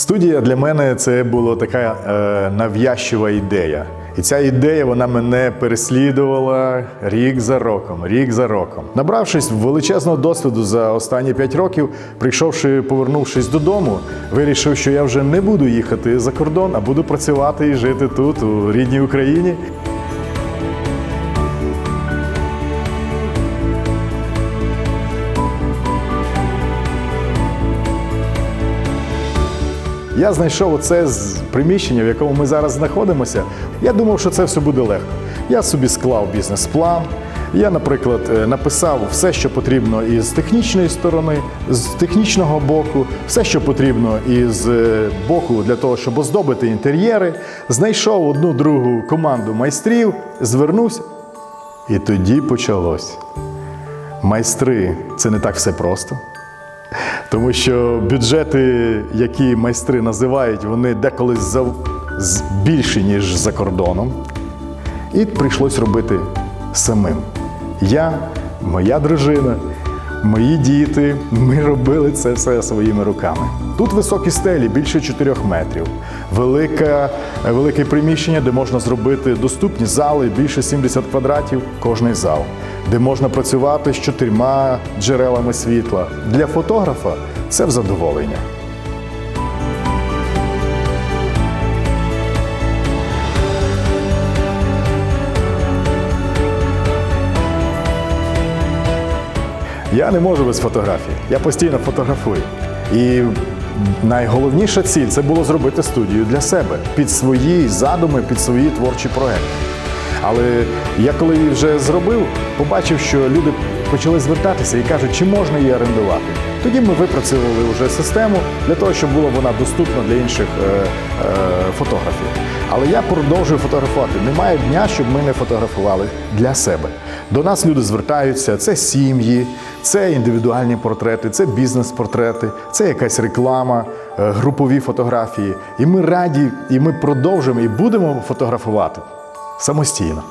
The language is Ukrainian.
Студія для мене це була така е, нав'язчива ідея. І ця ідея вона мене переслідувала рік за роком, рік за роком. Набравшись величезного досвіду за останні п'ять років, прийшовши, повернувшись додому, вирішив, що я вже не буду їхати за кордон, а буду працювати і жити тут, у рідній Україні. Я знайшов оце з приміщення, в якому ми зараз знаходимося. Я думав, що це все буде легко. Я собі склав бізнес-план. Я, наприклад, е, написав все, що потрібно із технічної сторони, з технічного боку, все, що потрібно із е, боку для того, щоб оздобити інтер'єри. Знайшов одну другу команду майстрів, звернувся, і тоді почалось. Майстри це не так все просто. Тому що бюджети, які майстри називають, вони деколи більші, ніж за кордоном. І прийшлось робити самим. Я, моя дружина, мої діти, ми робили це все своїми руками. Тут високі стелі більше 4 метрів, велике, велике приміщення, де можна зробити доступні зали більше 70 квадратів кожний зал, де можна працювати з чотирма джерелами світла. Для фотографа це в задоволення. Я не можу без фотографії. Я постійно фотографую. І найголовніша ціль це було зробити студію для себе під свої задуми, під свої творчі проекти. Але я коли її вже зробив, побачив, що люди почали звертатися і кажуть, чи можна її орендувати. Тоді ми випрацювали вже систему для того, щоб була вона доступна для інших е, е, фотографів. Але я продовжую фотографувати. Немає дня, щоб ми не фотографували для себе. До нас люди звертаються: це сім'ї, це індивідуальні портрети, це бізнес-портрети, це якась реклама, е, групові фотографії. І ми раді, і ми продовжимо і будемо фотографувати самостійно.